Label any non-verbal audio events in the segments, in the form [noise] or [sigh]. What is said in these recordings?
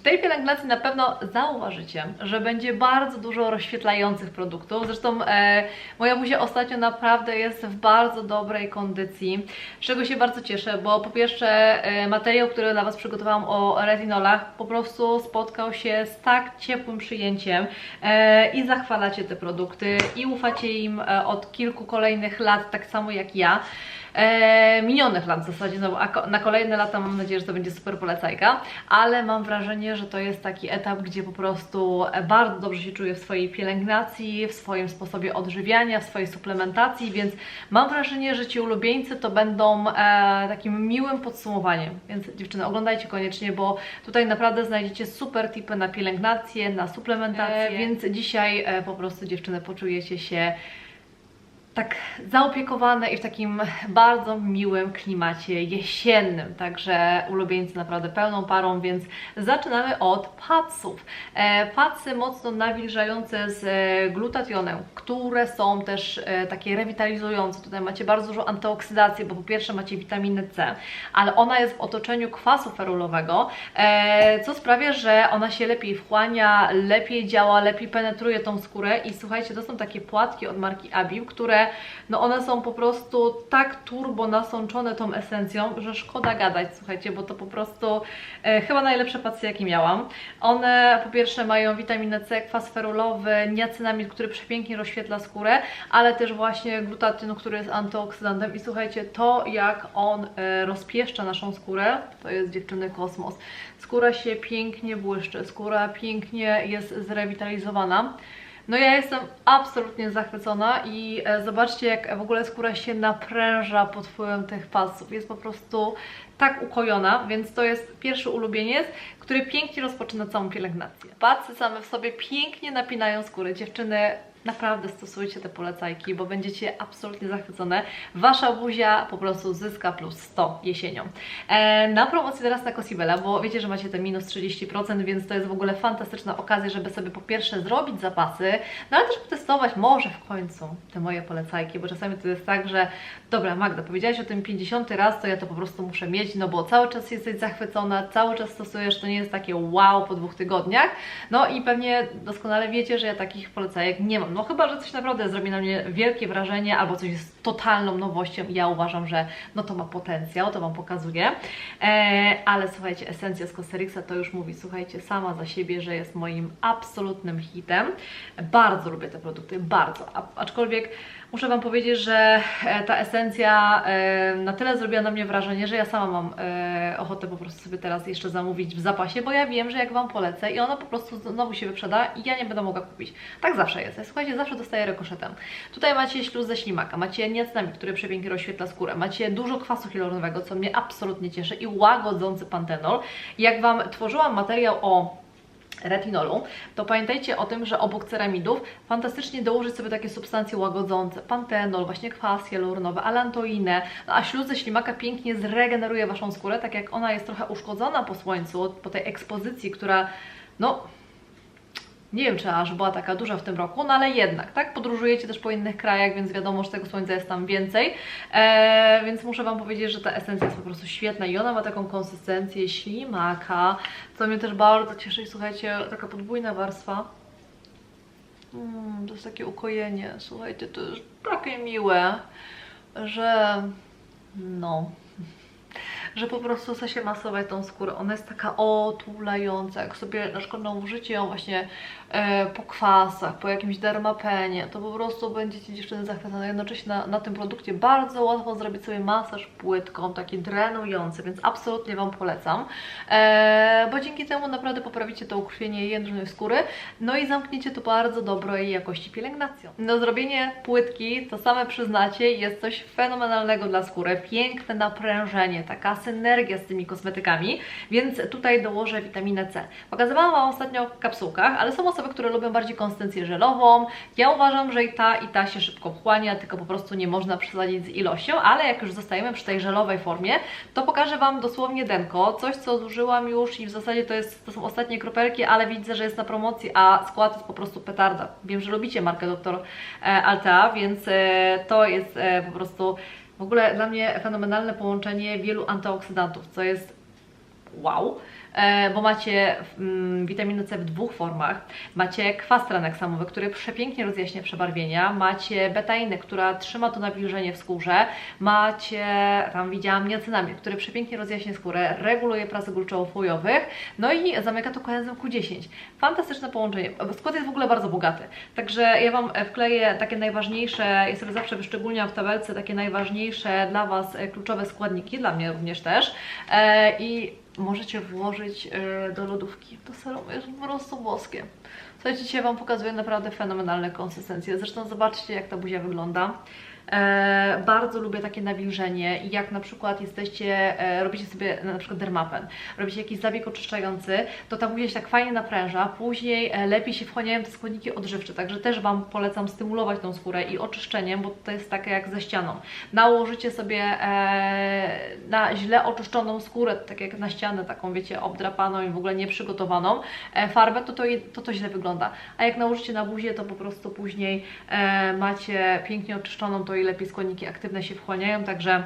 W tej pielęgnacji na pewno zauważycie, że będzie bardzo dużo rozświetlających produktów. Zresztą e, moja buzia ostatnio naprawdę jest w bardzo dobrej kondycji, z czego się bardzo cieszę, bo po pierwsze e, materiał, który dla Was przygotowałam o retinolach po prostu spotkał się z tak ciepłym przyjęciem e, i zachwalacie te produkty i ufacie im e, od kilku kolejnych lat, tak samo jak ja e, minionych lat w zasadzie, no, a na kolejne lata mam nadzieję, że to będzie super polecajka, ale mam wrażenie, że to jest taki etap, gdzie po prostu e, bardzo dobrze się czuję w swojej pielęgnacji, w swoim sposobie odżywiania, w swojej suplementacji, więc mam wrażenie, że ci ulubieńcy to będą e, takim miłym podsumowaniem, więc dziewczyny oglądajcie koniecznie, bo tutaj naprawdę znajdziecie super tipy na pielęgnację, na suplementację, e, więc dzisiaj e, po prostu dziewczyny poczujecie się tak zaopiekowane i w takim bardzo miłym klimacie jesiennym. Także ulubieńcy naprawdę pełną parą, więc zaczynamy od padsów. E, padsy mocno nawilżające z e, glutationem, które są też e, takie rewitalizujące. Tutaj macie bardzo dużo antyoksydacji, bo po pierwsze macie witaminę C, ale ona jest w otoczeniu kwasu ferulowego, co sprawia, że ona się lepiej wchłania, lepiej działa, lepiej penetruje tą skórę i słuchajcie, to są takie płatki od marki Abiu, które no one są po prostu tak turbo nasączone tą esencją, że szkoda gadać, słuchajcie, bo to po prostu e, chyba najlepsze padsy, jakie miałam. One po pierwsze mają witaminę C, kwas ferulowy, niacynamid, który przepięknie rozświetla skórę, ale też właśnie glutatyn, który jest antyoksydantem i słuchajcie, to jak on e, rozpieszcza naszą skórę, to jest dziewczyny kosmos. Skóra się pięknie błyszczy, skóra pięknie jest zrewitalizowana. No ja jestem absolutnie zachwycona i e, zobaczcie jak w ogóle skóra się napręża pod wpływem tych pasów. Jest po prostu tak ukojona, więc to jest pierwszy ulubieniec, który pięknie rozpoczyna całą pielęgnację. Pasy same w sobie pięknie napinają skórę. Dziewczyny, naprawdę stosujcie te polecajki, bo będziecie absolutnie zachwycone. Wasza buzia po prostu zyska plus 100 jesienią. E, na promocji teraz na Cosibela, bo wiecie, że macie te minus 30%, więc to jest w ogóle fantastyczna okazja, żeby sobie po pierwsze zrobić zapasy, no ale też testować może w końcu te moje polecajki, bo czasami to jest tak, że dobra Magda, powiedziałaś o tym 50 raz, to ja to po prostu muszę mieć, no bo cały czas jesteś zachwycona, cały czas stosujesz, to nie jest takie wow po dwóch tygodniach, no i pewnie doskonale wiecie, że ja takich polecajek nie mam, no chyba, że coś naprawdę zrobi na mnie wielkie wrażenie, albo coś jest totalną nowością ja uważam, że no to ma potencjał, to Wam pokazuję, e, ale słuchajcie, esencja z Costerixa to już mówi, słuchajcie, sama za siebie, że jest moim absolutnym hitem, bardzo lubię te produkty, bardzo, A, aczkolwiek muszę Wam powiedzieć, że e, ta esencja e, na tyle zrobiła na mnie wrażenie, że ja sama mam e, ochotę po prostu sobie teraz jeszcze zamówić w zapasie, bo ja wiem, że jak Wam polecę i ona po prostu znowu się wyprzeda i ja nie będę mogła kupić. Tak zawsze jest. Słuchajcie, zawsze dostaję rekoszetem. Tutaj macie śluz ze ślimaka, macie niacynamid, który przepięknie rozświetla skórę, macie dużo kwasu hialuronowego, co mnie absolutnie cieszy i łagodzący pantenol. Jak Wam tworzyłam materiał o retinolu, to pamiętajcie o tym, że obok ceramidów fantastycznie dołożyć sobie takie substancje łagodzące, pantenol, właśnie kwas hialuronowy, alantoinę, no a śluz ze ślimaka pięknie zregeneruje Waszą skórę, tak jak ona jest trochę uszkodzona po słońcu, po tej ekspozycji, która no nie wiem, czy aż była taka duża w tym roku, no ale jednak, tak? Podróżujecie też po innych krajach, więc wiadomo, że tego słońca jest tam więcej. Eee, więc muszę Wam powiedzieć, że ta esencja jest po prostu świetna i ona ma taką konsystencję ślimaka, co mnie też bardzo cieszy. Słuchajcie, taka podwójna warstwa. Mm, to jest takie ukojenie, słuchajcie, to jest takie miłe, że no że po prostu chce się masować tą skórę. Ona jest taka otulająca. Jak sobie na przykład nałożycie ją właśnie e, po kwasach, po jakimś dermapenie, to po prostu będziecie dziewczyny zachwycone. Jednocześnie na, na tym produkcie bardzo łatwo zrobić sobie masaż płytką, taki drenujący, więc absolutnie Wam polecam. E, bo dzięki temu naprawdę poprawicie to ukrwienie jędrnej skóry, no i zamkniecie to bardzo dobrej jakości pielęgnacją. No zrobienie płytki, to same przyznacie, jest coś fenomenalnego dla skóry. Piękne naprężenie, taka synergia z tymi kosmetykami, więc tutaj dołożę witaminę C. Pokazywałam Wam ostatnio w kapsułkach, ale są osoby, które lubią bardziej konsystencję żelową. Ja uważam, że i ta, i ta się szybko wchłania, tylko po prostu nie można przesadzić z ilością, ale jak już zostajemy przy tej żelowej formie, to pokażę Wam dosłownie denko, coś co zużyłam już i w zasadzie to, jest, to są ostatnie kropelki, ale widzę, że jest na promocji, a skład jest po prostu petarda. Wiem, że lubicie markę Dr. Altea, więc e, to jest e, po prostu w ogóle dla mnie fenomenalne połączenie wielu antyoksydantów, co jest wow. E, bo macie mm, witaminę C w dwóch formach. Macie kwas traneksamowy, który przepięknie rozjaśnia przebarwienia. Macie betainę, która trzyma to nawilżenie w skórze. Macie, tam widziałam niacinamid, który przepięknie rozjaśnia skórę, reguluje pracę górczowo-fojowych, no i zamyka to koenzym Q10. Fantastyczne połączenie. Skład jest w ogóle bardzo bogaty. Także ja Wam e, wkleję takie najważniejsze, ja sobie zawsze wyszczególniam w tabelce takie najważniejsze dla Was e, kluczowe składniki, dla mnie również też. I możecie włożyć e, do lodówki. To serum jest po prostu boskie. Słuchajcie, dzisiaj Wam pokazuję naprawdę fenomenalne konsystencje. Zresztą zobaczcie, jak ta buzia wygląda. E, bardzo lubię takie nawilżenie jak na przykład jesteście, e, robicie sobie na przykład dermapen, robicie jakiś zabieg oczyszczający, to ta buzia się tak fajnie napręża, później e, lepiej się wchłaniają te składniki odżywcze, także też Wam polecam stymulować tą skórę i oczyszczeniem, bo to jest takie jak ze ścianą. Nałożycie sobie na źle oczyszczoną skórę, tak jak na ścianę, taką wiecie, obdrapaną i w ogóle nieprzygotowaną farbę, to to, to to źle wygląda. A jak nałożycie na buzię, to po prostu później macie pięknie oczyszczoną, to i lepiej składniki aktywne się wchłaniają, także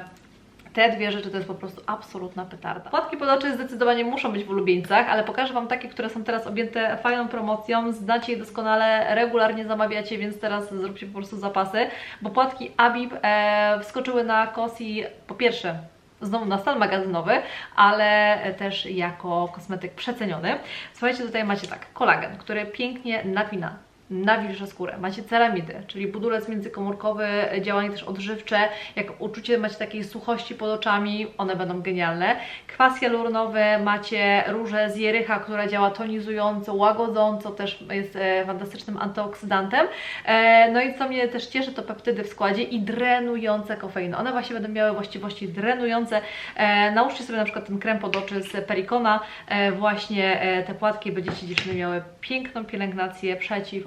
te dwie rzeczy to jest po prostu absolutna petarda. Płatki pod oczy zdecydowanie muszą być w ulubieńcach, ale pokażę Wam takie, które są teraz objęte fajną promocją. Znacie je doskonale, regularnie zamawiacie, więc teraz zróbcie po prostu zapasy, bo płatki Abib e, wskoczyły na Kosi po pierwsze znowu na stan magazynowy, ale też jako kosmetyk przeceniony. Słuchajcie, tutaj macie tak, kolagen, który pięknie napina nawilża skórę. Macie ceramidy, czyli budulec międzykomórkowy, działanie też odżywcze. Jak uczucie macie takiej suchości pod oczami, one będą genialne. Kwas hialuronowy, macie róże z jerycha, która działa tonizująco, łagodząco, też jest e, fantastycznym antyoksydantem. E, no i co mnie też cieszy, to peptydy w składzie i drenujące kofeinę. One właśnie będą miały właściwości drenujące. E, nałóżcie sobie na przykład ten krem pod oczy z Pericona, e, właśnie te płatki, będziecie dziewczyny miały piękną pielęgnację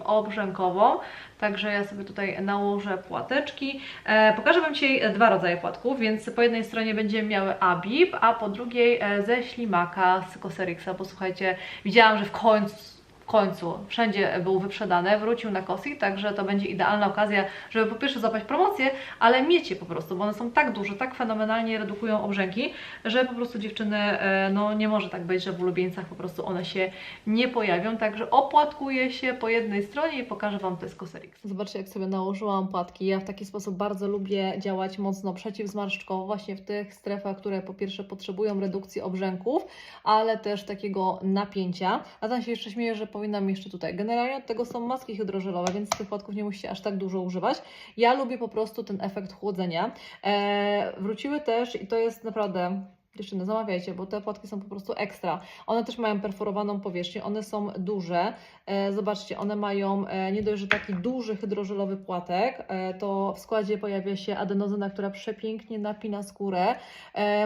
przeciwobrzękową. Także ja sobie tutaj nałożę płateczki. E, pokażę Wam dzisiaj dwa rodzaje płatków, więc po jednej stronie będziemy miały Abib, a po drugiej e, ze ślimaka z Cosrxa, bo słuchajcie, widziałam, że w końcu końcu wszędzie był wyprzedany, wrócił na Kosi, także to będzie idealna okazja, żeby po pierwsze złapać promocję, ale mieć je po prostu, bo one są tak duże, tak fenomenalnie redukują obrzęki, że po prostu dziewczyny, e, no nie może tak być, że w ulubieńcach po prostu one się nie pojawią, także opłatkuję się po jednej stronie i pokażę Wam te z Cosrx. Zobaczcie, jak sobie nałożyłam płatki. Ja w taki sposób bardzo lubię działać mocno przeciwzmarszczkowo, właśnie w tych strefach, które po pierwsze potrzebują redukcji obrzęków, ale też takiego napięcia. A tam się jeszcze śmieję, że powinnam jeszcze tutaj. Generalnie od tego są maski hydrożelowe, więc tych płatków nie musicie aż tak dużo używać. Ja lubię po prostu ten efekt chłodzenia. E, wróciły też i to jest naprawdę Dziewczyny, zamawiajcie, bo te płatki są po prostu ekstra. One też mają perforowaną powierzchnię, one są duże. E, zobaczcie, one mają e, nie dość, że taki duży hydrożelowy płatek, e, to w składzie pojawia się adenozyna, która przepięknie napina skórę.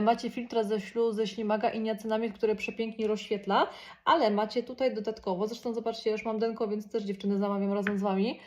Macie filtra ze śluz, ze ślimaga i niacynamid, który przepięknie rozświetla, ale macie tutaj dodatkowo, zresztą zobaczcie, ja już mam denko, więc też dziewczyny zamawiam razem z Wami,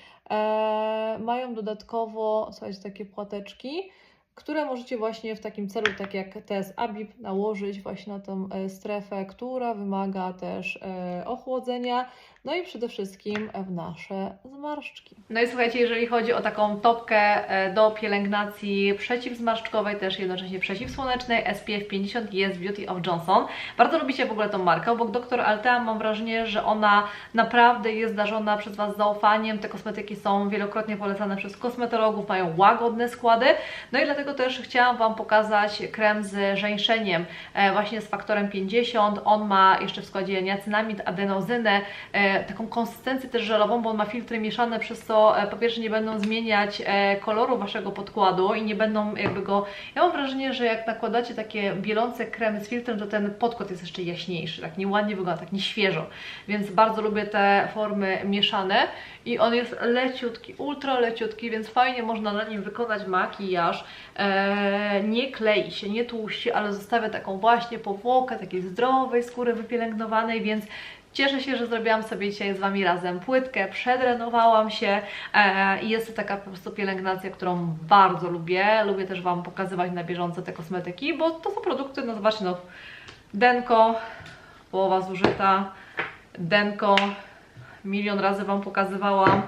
mają dodatkowo, słuchajcie, takie płateczki, które możecie właśnie w takim celu, tak jak TS Abib, nałożyć właśnie na tą e, strefę, która wymaga też e, ochłodzenia, no i przede wszystkim w nasze zmarszczki. No i słuchajcie, jeżeli chodzi o taką topkę e, do pielęgnacji przeciwzmarszczkowej, też jednocześnie przeciwsłonecznej, SPF 50 jest Beauty of Johnson. Bardzo lubicie w ogóle tą markę, bo Dr. Altea mam wrażenie, że ona naprawdę jest darzona przez Was zaufaniem. Te kosmetyki są wielokrotnie polecane przez kosmetologów, mają łagodne składy. No i dlatego też chciałam Wam pokazać krem z żeńszeniem, e, właśnie z faktorem 50. On ma jeszcze w składzie niacynamid, adenozynę, e, taką konsystencję też żelową, bo on ma filtry mieszane, przez co e, po pierwsze nie będą zmieniać koloru Waszego podkładu i nie będą jakby go... Ja mam wrażenie, że jak nakładacie takie bielące kremy z filtrem, to ten podkład jest jeszcze jaśniejszy, tak nieładnie wygląda, tak nieświeżo, więc bardzo lubię te formy mieszane i on jest leciutki, ultra leciutki, więc fajnie można na nim wykonać makijaż, nie klei się, nie tłuści, ale zostawia taką właśnie powłokę takiej zdrowej skóry wypielęgnowanej, więc Cieszę się, że zrobiłam sobie dzisiaj z Wami razem płytkę, przedrenowałam się e, i jest to taka po prostu pielęgnacja, którą bardzo lubię. Lubię też Wam pokazywać na bieżąco te kosmetyki, bo to są produkty, no zobaczcie, no denko, połowa zużyta, denko, milion razy Wam pokazywałam,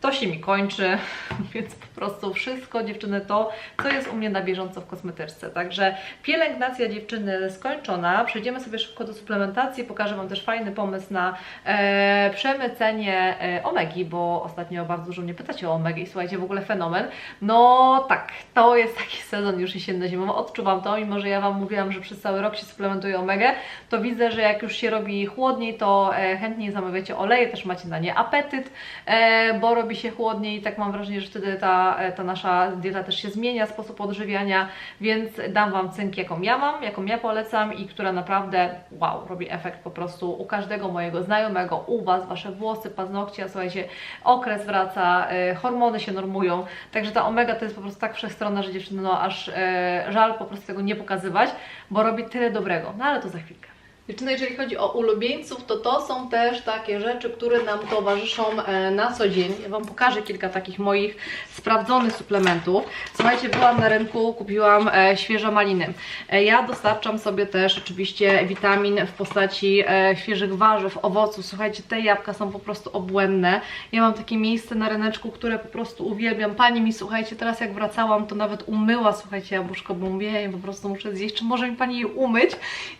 to się mi kończy, [laughs] więc po prostu wszystko dziewczyny to, co jest u mnie na bieżąco w kosmetyczce. Także pielęgnacja dziewczyny skończona. Przejdziemy sobie szybko do suplementacji. Pokażę Wam też fajny pomysł na e, przemycenie e, omegi, bo ostatnio bardzo dużo mnie pytacie o omegi. Słuchajcie, w ogóle fenomen. No tak, to jest taki sezon już jesienno-zimowy. Odczuwam to, mimo że ja Wam mówiłam, że przez cały rok się suplementuję omegę, to widzę, że jak już się robi chłodniej, to e, chętniej zamawiacie oleje, też macie na nie apetyt, e, bo robi się chłodniej i tak mam wrażenie, że wtedy ta, e, ta nasza dieta też się zmienia, sposób odżywiania, więc dam Wam cynk, jaką ja mam, jaką ja polecam i która naprawdę, wow, robi efekt po prostu u każdego mojego znajomego, u Was, Wasze włosy, paznokcie, a słuchajcie, okres wraca, e, hormony się normują, także ta omega to jest po prostu tak wszechstronna, że dziewczyny, no aż e, żal po prostu tego nie pokazywać, bo robi tyle dobrego, no ale to za chwilkę. Dziewczyny, jeżeli chodzi o ulubieńców, to to są też takie rzeczy, które nam towarzyszą e, na co dzień. Ja Wam pokażę kilka takich moich sprawdzonych suplementów. Słuchajcie, byłam na rynku, kupiłam e, świeże maliny. E, ja dostarczam sobie też oczywiście witamin w postaci świeżych warzyw, owoców. Słuchajcie, te jabłka są po prostu obłędne. Ja mam takie miejsce na ryneczku, które po prostu uwielbiam. Pani mi, słuchajcie, teraz jak wracałam, to nawet umyła, słuchajcie, jabłuszko, bo mówię, ja po prostu muszę zjeść. Czy może mi Pani je umyć?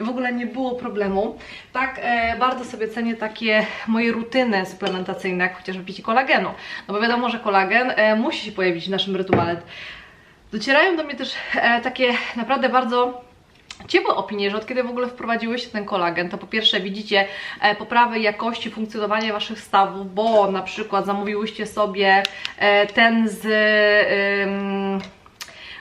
I w ogóle nie było problemu. Tak, e, bardzo sobie cenię takie moje rutyny suplementacyjne, jak chociażby picie kolagenu. No bo wiadomo, że kolagen e, musi się pojawić w naszym rytuale. Docierają do mnie też e, takie naprawdę bardzo ciepłe opinie, że od kiedy w ogóle wprowadziłyście ten kolagen, to po pierwsze widzicie e, poprawę jakości funkcjonowania Waszych stawów, bo na przykład zamówiłyście sobie e, ten z... ym,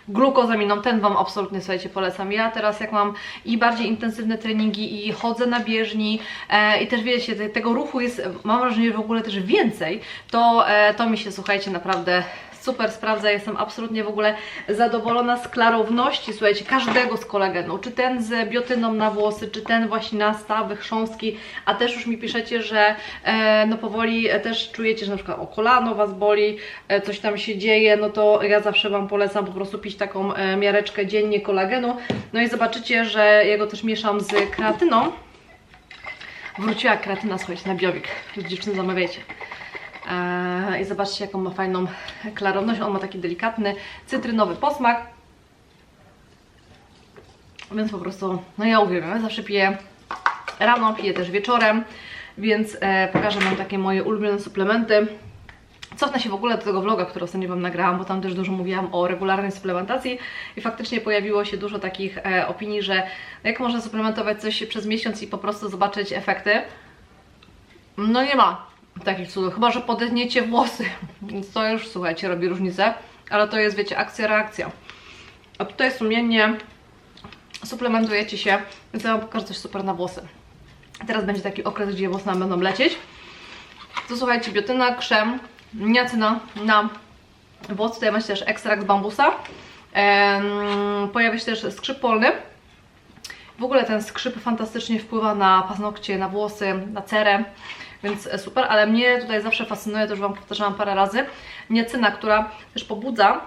glukozaminą, ten Wam absolutnie, słuchajcie, polecam. Ja teraz jak mam i bardziej intensywne treningi i chodzę na bieżni e, i też wiecie, te, tego ruchu jest, mam wrażenie, że w ogóle też więcej, to, e, to mi się, słuchajcie, naprawdę super sprawdza, jestem absolutnie w ogóle zadowolona z klarowności, słuchajcie, każdego z kolagenu, czy ten z biotyną na włosy, czy ten właśnie na stawy, chrząstki, a też już mi piszecie, że e, no powoli też czujecie, że na przykład o kolano Was boli, e, coś tam się dzieje, no to ja zawsze Wam polecam po prostu pić taką e, miareczkę dziennie kolagenu, no i zobaczycie, że ja go też mieszam z kreatyną, wróciła kreatyna, słuchajcie, na biowik, dziewczyny zamawiajcie. Eee, I zobaczcie, jaką ma fajną klarowność. On ma taki delikatny, cytrynowy posmak. Więc po prostu, no ja uwielbiam. Ja zawsze piję rano, piję też wieczorem. Więc e, pokażę Wam takie moje ulubione suplementy. Cofnę się w ogóle do tego vloga, który ostatnio Wam nagrałam, bo tam też dużo mówiłam o regularnej suplementacji i faktycznie pojawiło się dużo takich e, opinii, że jak można suplementować coś przez miesiąc i po prostu zobaczyć efekty. No nie ma takich cudów, chyba że podetniecie włosy, [laughs] więc to już, słuchajcie, robi różnicę, ale to jest, wiecie, akcja, reakcja. A tutaj sumiennie suplementujecie się, więc ja Wam pokażę coś super na włosy. Teraz będzie taki okres, gdzie włosy nam będą lecieć. To słuchajcie, biotyna, krzem, niacyna na włosy. Tutaj macie też ekstrakt z bambusa. Em, pojawia się też skrzyp polny. W ogóle ten skrzyp fantastycznie wpływa na paznokcie, na włosy, na cerę, więc e, super, ale mnie tutaj zawsze fascynuje, to już Wam powtarzałam parę razy, niacyna, która też pobudza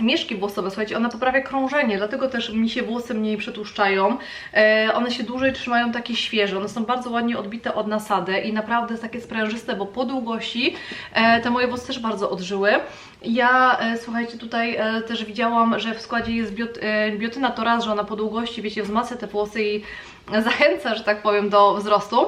mieszki włosowe, słuchajcie, ona poprawia krążenie, dlatego też mi się włosy mniej przetłuszczają, e, one się dłużej trzymają takie świeże, one są bardzo ładnie odbite od nasady i naprawdę takie sprężyste, bo po długości e, te moje włosy też bardzo odżyły. Ja, słuchajcie, tutaj też widziałam, że w składzie jest biot, biotyna to raz, że ona po długości, wiecie, wzmacnia te włosy i zachęca, że tak powiem, do wzrostu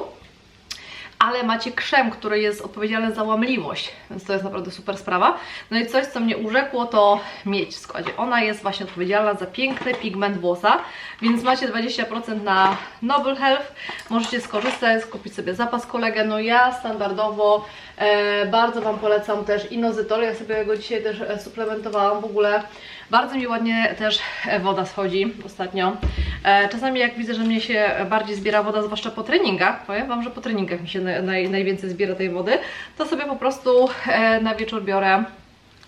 ale macie krzem, który jest odpowiedzialny za łamliwość, więc to jest naprawdę super sprawa. No i coś, co mnie urzekło, to miedź w składzie. Ona jest właśnie odpowiedzialna za piękny pigment włosa, więc macie 20% na Noble Health. Możecie skorzystać, kupić sobie zapas kolagenu. Ja standardowo e, bardzo Wam polecam też inozytor. Ja sobie go dzisiaj też e, suplementowałam w ogóle. Bardzo mi ładnie też woda schodzi ostatnio. E, Czasami jak widzę, że mnie się bardziej zbiera woda, zwłaszcza po treningach, powiem Wam, że po treningach mi się naj, najwięcej zbiera tej wody, to sobie po prostu e, na wieczór biorę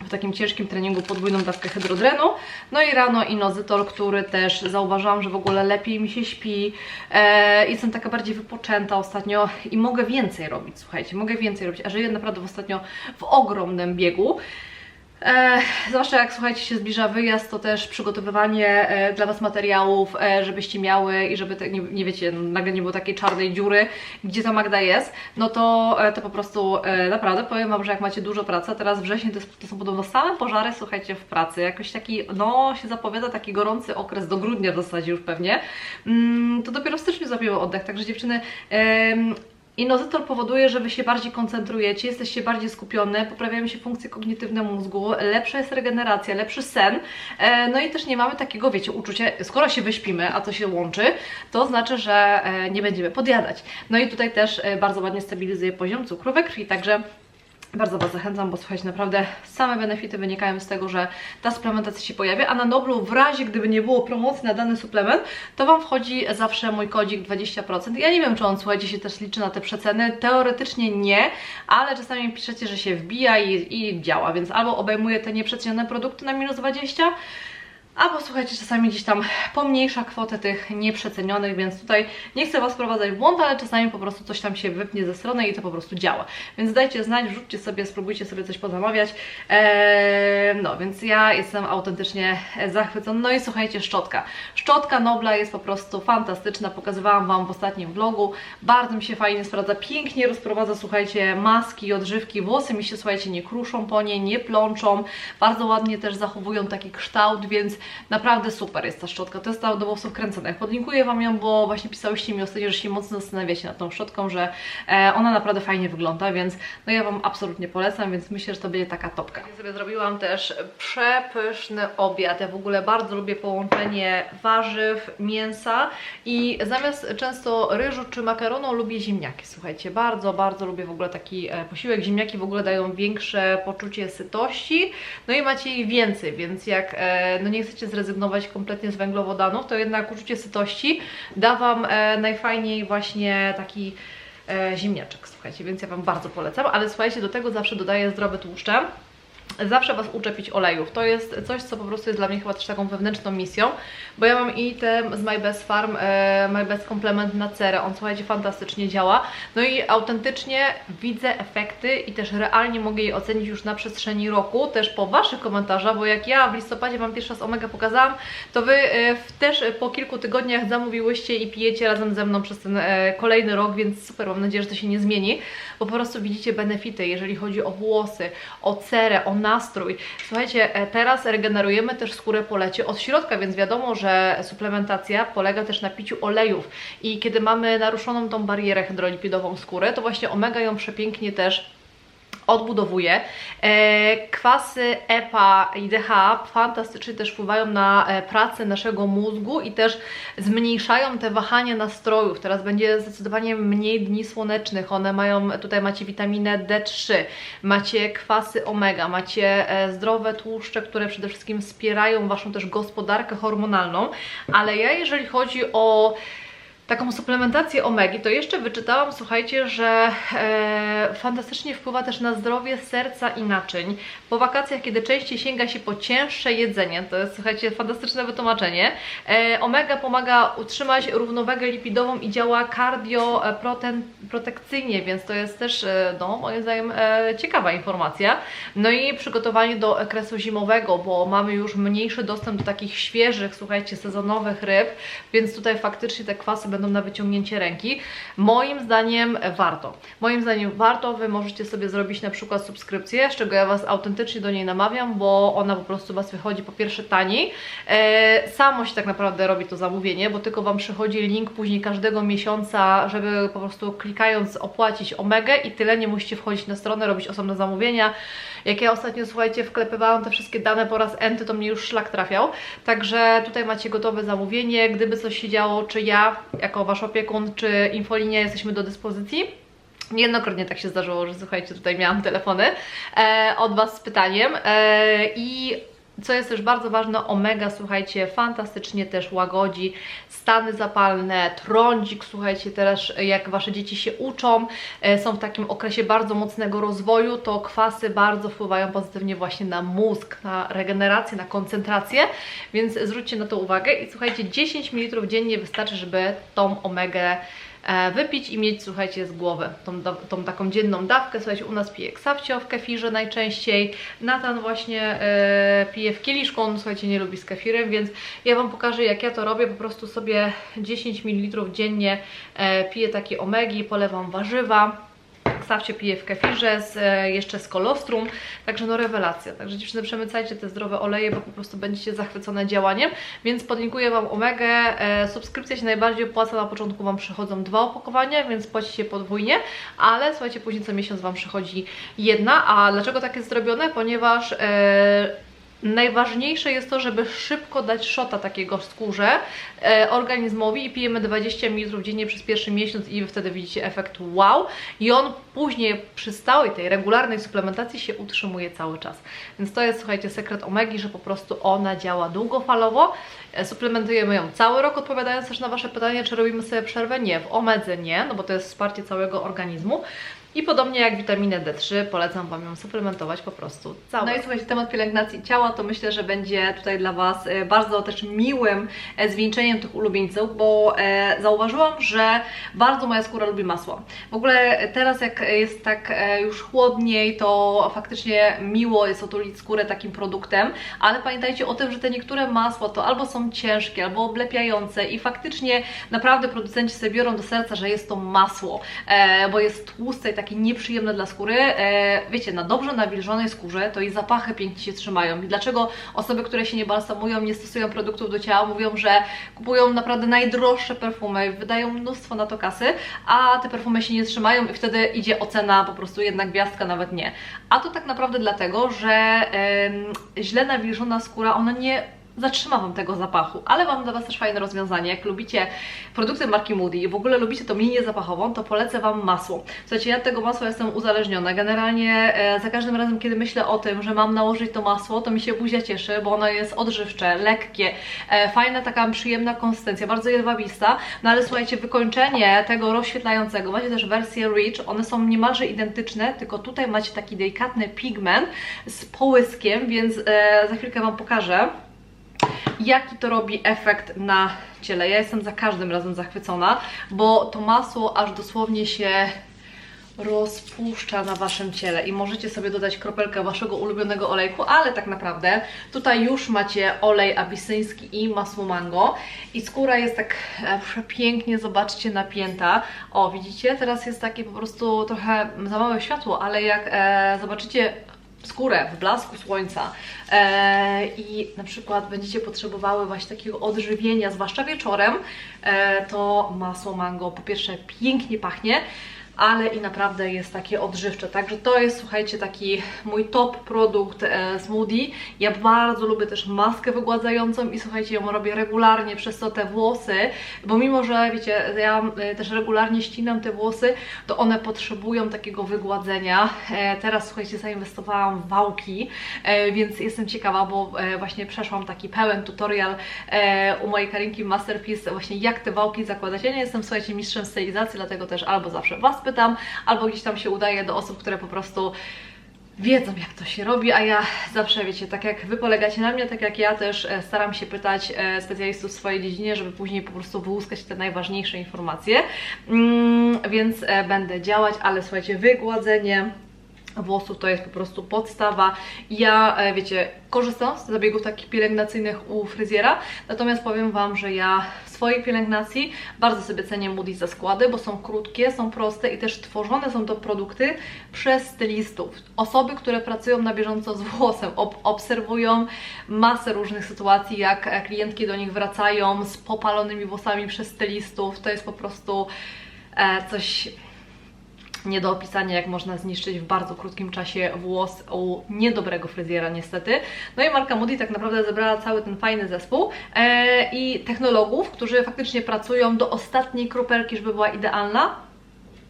w takim ciężkim treningu podwójną dawkę hydrodrenu, no i rano inozytol, który też zauważyłam, że w ogóle lepiej mi się śpi, e, jestem taka bardziej wypoczęta ostatnio i mogę więcej robić, słuchajcie, mogę więcej robić, a żyję naprawdę ostatnio w ogromnym biegu. E, zwłaszcza jak słuchajcie się zbliża wyjazd, to też przygotowywanie e, dla Was materiałów, e, żebyście miały i żeby te, nie, nie wiecie, nagle nie było takiej czarnej dziury, gdzie ta Magda jest, no to, e, to po prostu e, naprawdę powiem Wam, że jak macie dużo pracy, a teraz wrzesień to, to są podobno same pożary, słuchajcie, w pracy, jakoś taki, no się zapowiada taki gorący okres do grudnia w zasadzie już pewnie, mm, to dopiero w styczniu zabiło oddech, także dziewczyny... Inozytor powoduje, że Wy się bardziej koncentrujecie, jesteście bardziej skupione, poprawiają się funkcje kognitywne mózgu, lepsza jest regeneracja, lepszy sen, e, no i też nie mamy takiego, wiecie, uczucia, skoro się wyśpimy, a to się łączy, to znaczy, że e, nie będziemy podjadać. No i tutaj też e, bardzo ładnie stabilizuje poziom cukru we krwi, także bardzo Was zachęcam, bo słuchajcie, naprawdę same benefity wynikają z tego, że ta suplementacja się pojawia, a na Noblu w razie gdyby nie było promocji na dany suplement, to Wam wchodzi zawsze mój kodzik 20%. Ja nie wiem, czy on, słuchajcie, się też liczy na te przeceny, teoretycznie nie, ale czasami piszecie, że się wbija i, i działa, więc albo obejmuje te nieprzecenione produkty na minus 20, Albo słuchajcie, czasami gdzieś tam pomniejsza kwotę tych nieprzecenionych, więc tutaj nie chcę Was wprowadzać w błąd, ale czasami po prostu coś tam się wypnie ze strony i to po prostu działa. Więc dajcie znać, wrzućcie sobie, spróbujcie sobie coś pozamawiać. Eee, no, więc ja jestem autentycznie zachwycona. No i słuchajcie, szczotka. Szczotka Nobla jest po prostu fantastyczna, pokazywałam Wam w ostatnim vlogu. Bardzo mi się fajnie sprawdza, pięknie rozprowadza, słuchajcie, maski, odżywki, włosy mi się, słuchajcie, nie kruszą po nie, nie plączą. Bardzo ładnie też zachowują taki kształt, więc Naprawdę super jest ta szczotka. To jest ta do włosów kręconych. Podlinkuję Wam ją, bo właśnie pisałyście mi ostatnio, że się mocno zastanawiacie nad tą szczotką, że e, ona naprawdę fajnie wygląda, więc no ja Wam absolutnie polecam, więc myślę, że to będzie taka topka. Ja sobie zrobiłam też przepyszny obiad. Ja w ogóle bardzo lubię połączenie warzyw, mięsa i zamiast często ryżu czy makaronu lubię ziemniaki. Słuchajcie, bardzo, bardzo lubię w ogóle taki e, posiłek. Ziemniaki w ogóle dają większe poczucie sytości, no i macie ich więcej, więc jak e, no nie chcecie zrezygnować kompletnie z węglowodanów, to jednak uczucie sytości da Wam e, najfajniej właśnie taki e, ziemniaczek, słuchajcie, więc ja Wam bardzo polecam, ale słuchajcie, do tego zawsze dodaję zdrowe tłuszcze, zawsze Was uczę pić olejów. To jest coś, co po prostu jest dla mnie chyba też taką wewnętrzną misją, bo ja mam i ten z My Best Farm, e, My Best na cerę. On, słuchajcie, fantastycznie działa. No i autentycznie widzę efekty i też realnie mogę je ocenić już na przestrzeni roku, też po Waszych komentarzach, bo jak ja w listopadzie Wam pierwszy raz Omega pokazałam, to Wy e, też po kilku tygodniach zamówiłyście i pijecie razem ze mną przez ten e, kolejny rok, więc super, mam nadzieję, że to się nie zmieni, bo po prostu widzicie benefity, jeżeli chodzi o włosy, o cerę, o nastrój. Słuchajcie, e, teraz regenerujemy też skórę po lecie od środka, więc wiadomo, że suplementacja polega też na piciu olejów i kiedy mamy naruszoną tą barierę hydrolipidową skóry, to właśnie omega ją przepięknie też odbudowuje. E, kwasy EPA i DHA fantastycznie też wpływają na e, pracę naszego mózgu i też zmniejszają te wahania nastrojów. Teraz będzie zdecydowanie mniej dni słonecznych. One mają, tutaj macie witaminę D3, macie kwasy omega, macie e, zdrowe tłuszcze, które przede wszystkim wspierają Waszą też gospodarkę hormonalną. Ale ja jeżeli chodzi o taką suplementację omegi, to jeszcze wyczytałam, słuchajcie, że e, fantastycznie wpływa też na zdrowie serca i naczyń. Po wakacjach, kiedy częściej sięga się po cięższe jedzenie, to jest, słuchajcie, fantastyczne wytłumaczenie, e, omega pomaga utrzymać równowagę lipidową i działa kardioprotekcyjnie, więc to jest też, e, no, moim zdaniem, e, ciekawa informacja. No i przygotowanie do okresu zimowego, bo mamy już mniejszy dostęp do takich świeżych, słuchajcie, sezonowych ryb, więc tutaj faktycznie te kwasy będą na wyciągnięcie ręki. Moim zdaniem warto. Moim zdaniem warto, Wy możecie sobie zrobić na przykład subskrypcję, z czego ja Was autentycznie do niej namawiam, bo ona po prostu Was wychodzi po pierwsze taniej. E, samo się tak naprawdę robi to zamówienie, bo tylko Wam przychodzi link później każdego miesiąca, żeby po prostu klikając opłacić omegę i tyle, nie musicie wchodzić na stronę, robić osobne zamówienia. Jak ja ostatnio, słuchajcie, wklepywałam te wszystkie dane po raz enty, to mnie już szlak trafiał. Także tutaj macie gotowe zamówienie. Gdyby coś się działo, czy ja, jako Wasz opiekun, czy infolinia jesteśmy do dyspozycji. Niejednokrotnie tak się zdarzyło, że słuchajcie, tutaj miałam telefony e, od Was z pytaniem e, i co jest też bardzo ważne, omega, słuchajcie, fantastycznie też łagodzi stany zapalne, trądzik, słuchajcie, też jak Wasze dzieci się uczą, e, są w takim okresie bardzo mocnego rozwoju, to kwasy bardzo wpływają pozytywnie właśnie na mózg, na regenerację, na koncentrację, więc zwróćcie na to uwagę i słuchajcie, 10 ml dziennie wystarczy, żeby tą omegę e, wypić i mieć, słuchajcie, z głowy tą, tą taką dzienną dawkę. Słuchajcie, u nas pije ksawcio w kefirze najczęściej. Natan właśnie e, pije w kieliszku, on słuchajcie, nie lubi z kefirem, więc ja Wam pokażę jak ja to robię. Po prostu sobie 10 ml dziennie e, piję takie omegi, polewam warzywa. Ksawcie piję w kefirze, z, e, jeszcze z kolostrum, także no rewelacja. Także dziewczyny, przemycajcie te zdrowe oleje, bo po prostu będziecie zachwycone działaniem, więc podlinkuję Wam omegę. E, subskrypcja się najbardziej opłaca, na początku Wam przychodzą dwa opakowania, więc płacicie podwójnie, ale słuchajcie, później co miesiąc Wam przychodzi jedna. A dlaczego tak jest zrobione? Ponieważ e, Najważniejsze jest to, żeby szybko dać szota takiego skórze e, organizmowi i pijemy 20 ml dziennie przez pierwszy miesiąc i wtedy widzicie efekt wow i on później przy stałej tej regularnej suplementacji się utrzymuje cały czas. Więc to jest słuchajcie sekret omegi, że po prostu ona działa długofalowo. E, suplementujemy ją cały rok, odpowiadając też na Wasze pytanie, czy robimy sobie przerwę? Nie, w omedze nie, no bo to jest wsparcie całego organizmu. I podobnie jak witaminę D3, polecam Wam ją suplementować po prostu cały No i słuchajcie, temat pielęgnacji ciała to myślę, że będzie tutaj dla Was e, bardzo też miłym e, zwieńczeniem tych ulubieńców, bo zauważyłam, że bardzo moja skóra lubi masło. W ogóle teraz jak jest tak e, już chłodniej, to faktycznie miło jest otulić skórę takim produktem, ale pamiętajcie o tym, że te niektóre masła to albo są ciężkie, albo oblepiające i faktycznie naprawdę producenci sobie biorą do serca, że jest to masło, e, bo jest tłuste i takie nieprzyjemne dla skóry. E, wiecie, na dobrze nawilżonej skórze to i zapachy pięknie się trzymają. I dlaczego osoby, które się nie balsamują, nie stosują produktów do ciała, mówią, że kupują naprawdę najdroższe perfumy, wydają mnóstwo na to kasy, a te perfumy się nie trzymają i wtedy idzie ocena po prostu jedna gwiazdka, nawet nie. A to tak naprawdę dlatego, że źle nawilżona skóra, ona nie zatrzyma Wam tego zapachu, ale mam dla Was też fajne rozwiązanie. Jak lubicie produkty marki Moody i w ogóle lubicie tą linię zapachową, to polecę Wam masło. Słuchajcie, ja tego masła jestem uzależniona. Generalnie e, za każdym razem, kiedy myślę o tym, że mam nałożyć to masło, to mi się buzia cieszy, bo ono jest odżywcze, lekkie, e, fajna, taka przyjemna konsystencja, bardzo jedwabista. No ale słuchajcie, wykończenie tego rozświetlającego, macie też wersję Rich, one są niemalże identyczne, tylko tutaj macie taki delikatny pigment z połyskiem, więc e, za chwilkę Wam pokażę jaki to robi efekt na ciele. Ja jestem za każdym razem zachwycona, bo to masło aż dosłownie się rozpuszcza na Waszym ciele i możecie sobie dodać kropelkę Waszego ulubionego olejku, ale tak naprawdę tutaj już macie olej abisyński i masło mango i skóra jest tak e, przepięknie, zobaczcie, napięta. O, widzicie? Teraz jest takie po prostu trochę za małe światło, ale jak e, zobaczycie skórę w blasku słońca. E, i na przykład będziecie potrzebowały właśnie takiego odżywienia, zwłaszcza wieczorem, e, to masło mango po pierwsze pięknie pachnie, ale i naprawdę jest takie odżywcze. Także to jest, słuchajcie, taki mój top produkt e, smoothie. Ja bardzo lubię też maskę wygładzającą i słuchajcie, ją robię regularnie przez to te włosy, bo mimo, że wiecie, ja e, też regularnie ścinam te włosy, to one potrzebują takiego wygładzenia. E, teraz, słuchajcie, zainwestowałam w wałki, e, więc jestem ciekawa, bo e, właśnie przeszłam taki pełen tutorial e, u mojej Karinki Masterpiece, właśnie jak te wałki zakładać. Ja nie jestem, słuchajcie, mistrzem stylizacji, dlatego też albo zawsze Was pytam, albo gdzieś tam się udaje do osób, które po prostu wiedzą jak to się robi, a ja zawsze wiecie, tak jak Wy polegacie na mnie, tak jak ja też e, staram się pytać e, specjalistów w swojej dziedzinie, żeby później po prostu wyłuskać te najważniejsze informacje, mm, więc e, będę działać, ale słuchajcie, wygładzenie włosów to jest po prostu podstawa. Ja, e, wiecie, korzystam z zabiegów takich pielęgnacyjnych u fryzjera, natomiast powiem Wam, że ja w swojej pielęgnacji bardzo sobie cenię Moody za składy, bo są krótkie, są proste i też tworzone są to produkty przez stylistów. Osoby, które pracują na bieżąco z włosem, ob obserwują masę różnych sytuacji, jak e, klientki do nich wracają z popalonymi włosami przez stylistów. To jest po prostu e, coś nie do opisania, jak można zniszczyć w bardzo krótkim czasie włos u niedobrego fryzjera niestety. No i marka Moody tak naprawdę zebrała cały ten fajny zespół e, i technologów, którzy faktycznie pracują do ostatniej kropelki, żeby była idealna,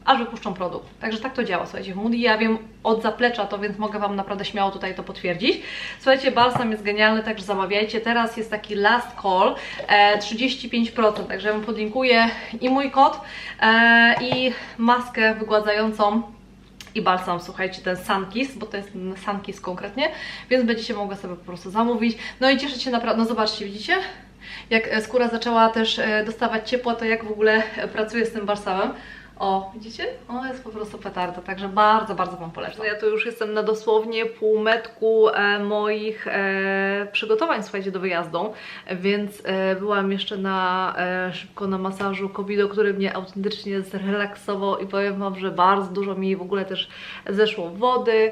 aż wypuszczą produkt. Także tak to działa, słuchajcie, w Moody ja wiem od zaplecza to, więc mogę Wam naprawdę śmiało tutaj to potwierdzić. Słuchajcie, balsam jest genialny, także zamawiajcie. Teraz jest taki last call, e, 35%, także ja Wam podlinkuję i mój kod, e, i maskę wygładzającą i balsam, słuchajcie, ten Sunkiss, bo to jest Sunkiss konkretnie, więc będziecie mogły sobie po prostu zamówić. No i cieszyć się naprawdę, no zobaczcie, widzicie? Jak e, skóra zaczęła też e, dostawać ciepło, to jak w ogóle e, pracuję z tym balsamem. O, widzicie? O, jest po prostu petarda, także bardzo, bardzo Wam polecam. Ja tu już jestem na dosłownie półmetku e, moich e, przygotowań, słuchajcie, do wyjazdu, więc e, byłam jeszcze na e, szybko na masażu Kobido, który mnie autentycznie zrelaksował i powiem Wam, że bardzo dużo mi w ogóle też zeszło wody.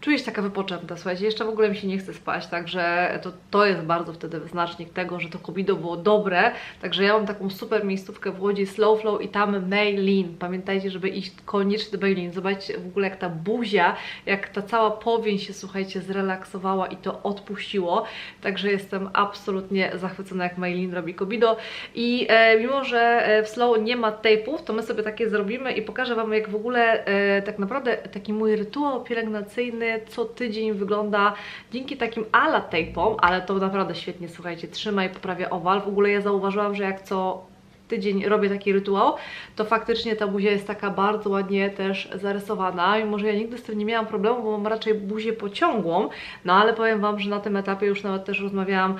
Czuję się taka wypoczęta, słuchajcie, jeszcze w ogóle mi się nie chce spać, także to, to jest bardzo wtedy wyznacznik tego, że to Kobido było dobre, także ja mam taką super miejscówkę w Łodzi Slow Flow i tam Maylin, pamiętajcie, żeby iść koniecznie do Maylin, zobaczcie w ogóle jak ta buzia, jak ta cała powień się, słuchajcie, zrelaksowała i to odpuściło, także jestem absolutnie zachwycona jak Maylin robi Kobido. I e, mimo, że e, w Slow nie ma tape'ów, to my sobie takie zrobimy i pokażę Wam jak w ogóle e, tak naprawdę taki mój rytuał pielęgnacyjny co tydzień wygląda dzięki takim ala tape'om, ale to naprawdę świetnie, słuchajcie, trzyma i poprawia owal. W ogóle ja zauważyłam, że jak co tydzień robię taki rytuał, to faktycznie ta buzia jest taka bardzo ładnie też zarysowana. Mimo, że ja nigdy z tym nie miałam problemu, bo mam raczej buzię pociągłą, no ale powiem Wam, że na tym etapie już nawet też rozmawiałam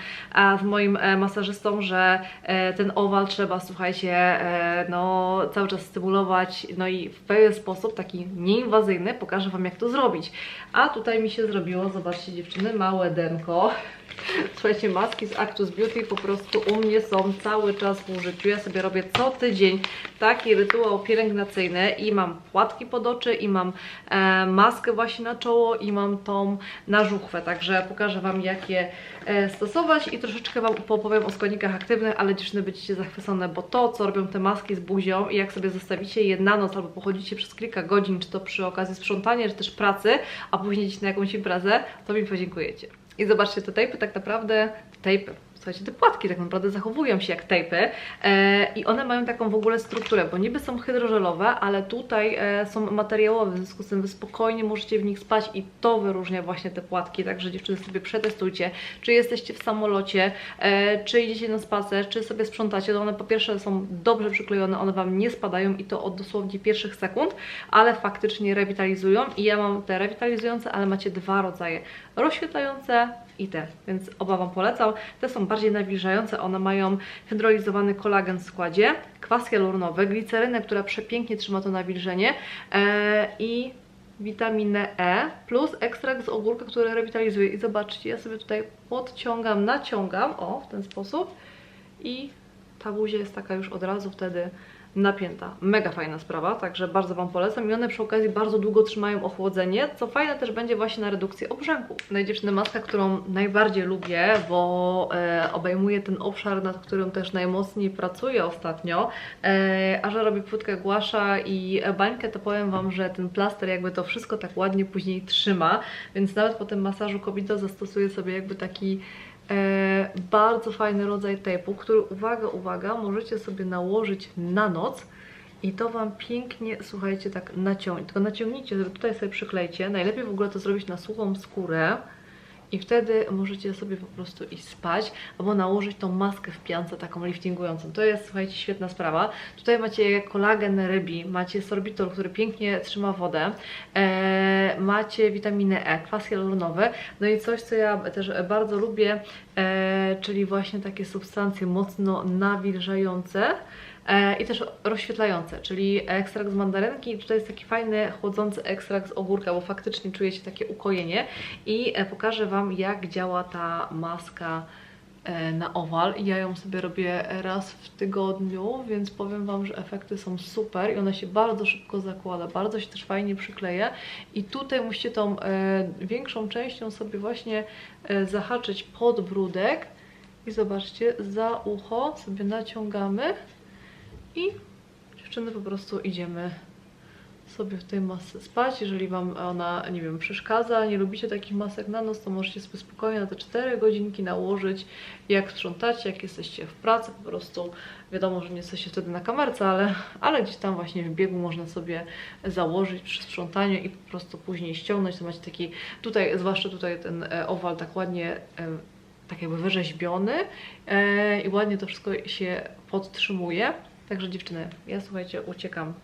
z moim e, masażystą, że e, ten owal trzeba, słuchajcie, e, no cały czas stymulować, no i w pewien sposób, taki nieinwazyjny, pokażę Wam jak to zrobić. A tutaj mi się zrobiło, zobaczcie dziewczyny, małe denko. Słuchajcie, maski z Actus Beauty po prostu u mnie są cały czas w użyciu. Ja sobie robię co tydzień taki rytuał pielęgnacyjny i mam płatki pod oczy i mam e, maskę właśnie na czoło i mam tą na żuchwę, także pokażę Wam jak je e, stosować i troszeczkę Wam opowiem o składnikach aktywnych, ale dziewczyny będziecie zachwycone, bo to co robią te maski z buzią i jak sobie zostawicie je na noc albo pochodzicie przez kilka godzin, czy to przy okazji sprzątania, czy też pracy, a później idziecie na jakąś imprezę, to mi podziękujecie. I zobaczcie, te tejpy tak naprawdę, tejpy, słuchajcie, te płatki tak naprawdę zachowują się jak tejpy e, i one mają taką w ogóle strukturę, bo niby są hydrożelowe, ale tutaj e, są materiałowe, w związku z tym wy spokojnie możecie w nich spać i to wyróżnia właśnie te płatki, także dziewczyny sobie przetestujcie, czy jesteście w samolocie, e, czy idziecie na spacer, czy sobie sprzątacie, to one po pierwsze są dobrze przyklejone, one Wam nie spadają i to od dosłownie pierwszych sekund, ale faktycznie rewitalizują. I ja mam te rewitalizujące, ale macie dwa rodzaje, rozświetlające i te, więc oba Wam polecam. Te są bardziej nawilżające, one mają hydrolizowany kolagen w składzie, kwas hialuronowy, glicerynę, która przepięknie trzyma to nawilżenie e, i witaminę E plus ekstrakt z ogórka, który rewitalizuje. I zobaczcie, ja sobie tutaj podciągam, naciągam, o, w ten sposób i ta buzia jest taka już od razu wtedy napięta. Mega fajna sprawa, także bardzo Wam polecam i one przy okazji bardzo długo trzymają ochłodzenie, co fajne też będzie właśnie na redukcję obrzęku. No i dziewczyny, maska, którą najbardziej lubię, bo e, obejmuje ten obszar, nad którym też najmocniej pracuję ostatnio, e, a że robię płytkę głasza i bańkę, to powiem Wam, że ten plaster jakby to wszystko tak ładnie później trzyma, więc nawet po tym masażu kobieta zastosuje sobie jakby taki e, bardzo fajny rodzaj tape'u, który, uwaga, uwaga, możecie sobie nałożyć na noc i to Wam pięknie, słuchajcie, tak naciągnie. Tylko naciągnijcie, żeby tutaj sobie przyklejcie. Najlepiej w ogóle to zrobić na suchą skórę i wtedy możecie sobie po prostu iść spać albo nałożyć tą maskę w piance taką liftingującą. To jest, słuchajcie, świetna sprawa. Tutaj macie kolagen rybi, macie sorbitol, który pięknie trzyma wodę, e, macie witaminę E, kwas hialuronowy, no i coś, co ja też bardzo lubię, e, czyli właśnie takie substancje mocno nawilżające, i też rozświetlające, czyli ekstrakt z mandarynki. Tutaj jest taki fajny, chłodzący ekstrakt z ogórka, bo faktycznie czujecie takie ukojenie. I e, pokażę Wam, jak działa ta maska e, na owal. Ja ją sobie robię raz w tygodniu, więc powiem Wam, że efekty są super i ona się bardzo szybko zakłada, bardzo się też fajnie przykleja i tutaj musicie tą e, większą częścią sobie właśnie e, zahaczyć pod brudek i zobaczcie, za ucho sobie naciągamy i dziewczyny po prostu idziemy sobie w tej masce spać. Jeżeli Wam ona, nie wiem, przeszkadza, nie lubicie takich masek na noc, to możecie sobie spokojnie na te 4 godzinki nałożyć. Jak sprzątacie, jak jesteście w pracy, po prostu wiadomo, że nie jesteście wtedy na kamerce, ale, ale gdzieś tam właśnie w biegu można sobie założyć przy sprzątaniu i po prostu później ściągnąć. To macie taki, tutaj, zwłaszcza tutaj ten e, owal tak ładnie e, tak jakby wyrzeźbiony e, i ładnie to wszystko się podtrzymuje. Także dziewczyny, ja słuchajcie, uciekam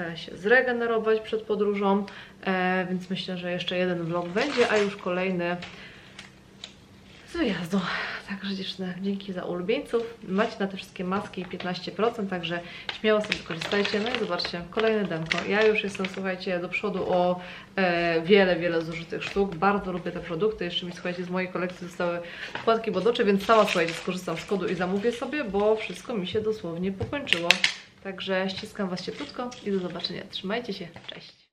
e, się zregenerować przed podróżą, e, więc myślę, że jeszcze jeden vlog będzie, a już kolejny z wyjazdu. Także dziewczyny, dzięki za ulubieńców. Macie na te wszystkie maski 15%, także śmiało sobie korzystajcie. No i zobaczcie, kolejne demko. Ja już jestem, słuchajcie, do przodu o e, wiele, wiele zużytych sztuk. Bardzo lubię te produkty. Jeszcze mi, słuchajcie, z mojej kolekcji zostały wkładki bodocze, więc sama, słuchajcie, skorzystam z kodu i zamówię sobie, bo wszystko mi się dosłownie pokończyło. Także ściskam Was cieplutko i do zobaczenia. Trzymajcie się, cześć!